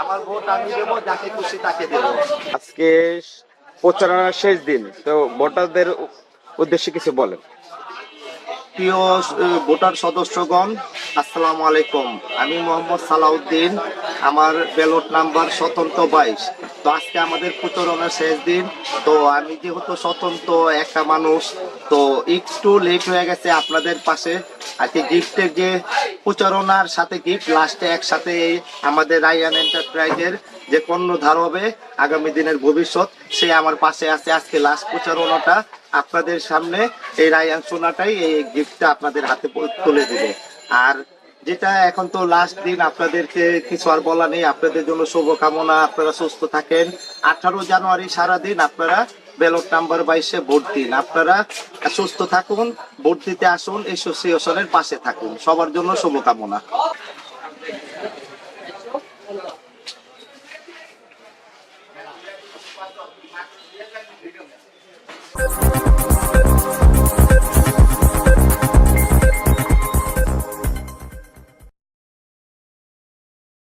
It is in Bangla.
আমার ভোট আমি দেবো যাকে খুশি তাকে দেবো। আজকে প্রচারণার শেষ দিন তো ভোটারদের উদ্দেশ্যে কিছু বলেন। প্রিয় ভোটার সদস্যগণ আসসালামু আলাইকুম। আমি মোহাম্মদ সালাউদ্দিন আমার ব্যালট নাম্বার স্বতন্ত্র বাইশ। তো আজকে আমাদের প্রচারণার শেষ দিন। তো আমি যেহেতু স্বতন্ত্র একটা মানুষ, তো একটু লেট হয়ে গেছে আপনাদের পাশে। আর কি গিফটের যে প্রচারণার সাথে গিফট লাস্টে একসাথে এই আমাদের রায়ান এন্টারপ্রাইজের যে কর্ণধার হবে আগামী দিনের ভবিষ্যৎ, সে আমার পাশে আছে আজকে লাস্ট প্রচারণাটা। আপনাদের সামনে এই রায়ান সোনাটাই এই গিফটটা আপনাদের হাতে তুলে দেবে। আর যেটা এখন তো লাস্ট দিন আপনাদেরকে কিছু আর বলা নেই। আপনাদের জন্য শুভকামনা, আপনারা সুস্থ থাকেন। আঠারো জানুয়ারি সারাদিন আপনারা ব্যালট নাম্বার বাইশে ভোট দিন। আপনারা সুস্থ থাকুন, ভোট দিতে আসুন অ্যাসোসিয়েশনের পাশে থাকুন। সবার জন্য শুভকামনা। Thank